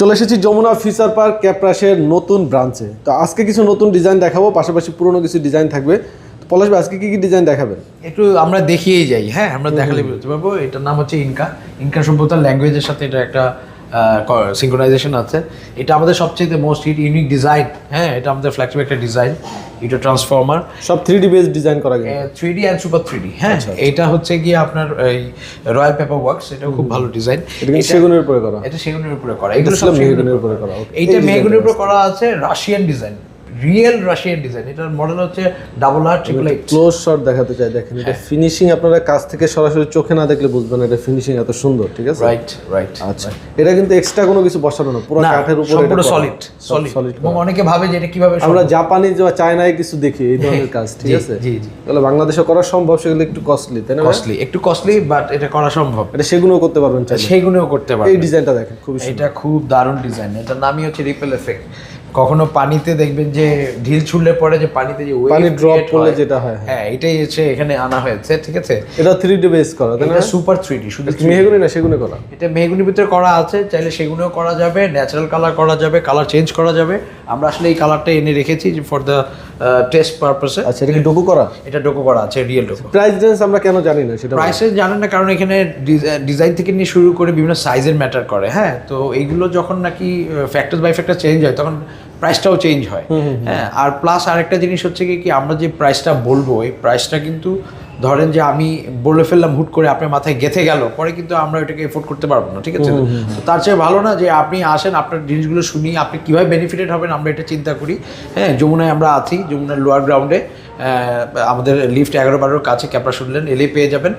চলে এসেছি Jamuna feature park ক্যাপ্রাসের নতুন ব্রাঞ্চে। তো আজকে কিছু নতুন ডিজাইন দেখাবো পাশাপাশি পুরনো কিছু ডিজাইন থাকবে। তো পলাশ আজকে কি কি ডিজাইন দেখাবেন? একটু আমরা দেখিয়েই যাই হ্যাঁ আমরা দেখালে বুঝতে পারব। এটার নাম হচ্ছে ইনকা। ইনকা সভ্যতার ল্যাঙ্গুয়েজের সাথে এটা একটা সিঙ্ক্রোনাইজেশন আছে। এটা আমাদের সবচেয়ে মোস্ট ইট ইউনিক ডিজাইন হ্যাঁ এটা আমাদের ফ্ল্যাগশিপ একটা ডিজাইন এটা ট্রান্সফর্মার সব থ্রি ডি বেস ডিজাইন করা গেছে three D and super three D হ্যাঁ আচ্ছা, এটা হচ্ছে গিয়ে আপনার এই রয়্যাল পেপার ওয়ার্কস এটাও খুব ভালো ডিজাইন এটা সেগুনের উপরে করা। এটা সেগুনের উপরে করা। এগুলো সব সেগুনের উপরে করা, এটা এই উপরে করা আছে Russian design real Russian design এটার মডেল হচ্ছে ডাবল আর ট্রিপল এইট ক্লোজ শট দেখাতে চাই দেখেন এটা হ্যাঁ। ফিনিশিং আপনারা কাছ থেকে সরাসরি চোখে না দেখলে বুঝবেন এটা ফিনিশিং এত সুন্দর ঠিক আছে? রাইট রাইট আচ্ছা এটা কিন্তু এক্সট্রা কোনো কিছু বসানো না পুরো কাঠের উপরে সম্পূর্ণ এটা করা। সলিড সলিড এবং অনেকে ভাবে যে এটা কীভাবে আমরা জাপানি বা চায়নায় কিছু দেখি এই ধরনের কাজ ঠিক আছে? জি, জি। তাহলে বাংলাদেশে করা সম্ভব সেগুলো একটু কস্টলি তাই না কস্টলি একটু কস্টলি বাট এটা করা সম্ভব। এটা সেগুলো করতে পারবেন চাইলে। সেইগুলোও করতে এই পারবে ডিজাইনটা দেখেন খুব সুন্দর। এটা খুব দারুণ ডিজাইন এটার নামই হচ্ছে রিপেল এফেক্ট কখনো পানিতে দেখবেন যে ঢিল ছুড়লে পরে যে পানিতে যে পানি ড্রপ করলে যেটা হয় হ্যাঁ। এটাই হচ্ছে এখানে আনা হয়েছে ঠিক আছে? এটা থ্রি ডি বেস করা তাই না? সুপার থ্রি ডি শুধু মেহগুনি না সেগুলো করা? এটা মেহগুনির ভিতরে করা আছে চাইলে সেগুলোও করা যাবে ন্যাচারাল কালার করা যাবে কালার চেঞ্জ করা যাবে। আমরা আসলে এই কালারটা এনে রেখেছি ফর দ্য টেস্ট পারপাসে আচ্ছা এটা কি ডোকো করা? এটা ডোকো করা আছে রিয়েল ডোকো। প্রাইস রেঞ্জ আমরা কেন জানি না সেটা প্রাইসে জানেন না কারণ এখানে ডিজাইন থেকে নিয়ে শুরু করে বিভিন্ন সাইজের ম্যাটার করে হ্যাঁ? তো এইগুলো যখন নাকি ফ্যাক্টর বাই ফ্যাক্টর চেঞ্জ হয় তখন প্রাইসটাও চেঞ্জ হয়। হ্যাঁ আর প্লাস আরেকটা জিনিস হচ্ছে কি আমরা যে প্রাইসটা বলব এই প্রাইসটা কিন্তু ধরেন যে আমি বলে ফেললাম হুট করে আপনার মাথায় গেথে গেল পরে কিন্তু আমরা ওইটাকে এফোর্ড করতে পারব না ঠিক আছে? তো তার চেয়ে ভালো না যে আপনি আসেন আপনার জিনিসগুলো শুনি আপনি কীভাবে বেনিফিটেড হবেন আমরা এটা চিন্তা করি। হ্যাঁ যমুনায় আমরা আছি যমুনার লোয়ার গ্রাউন্ডে আমাদের লিফট এগারো বারোর কাছে ক্যাপরা শুনলেন এলেই পেয়ে যাবেন।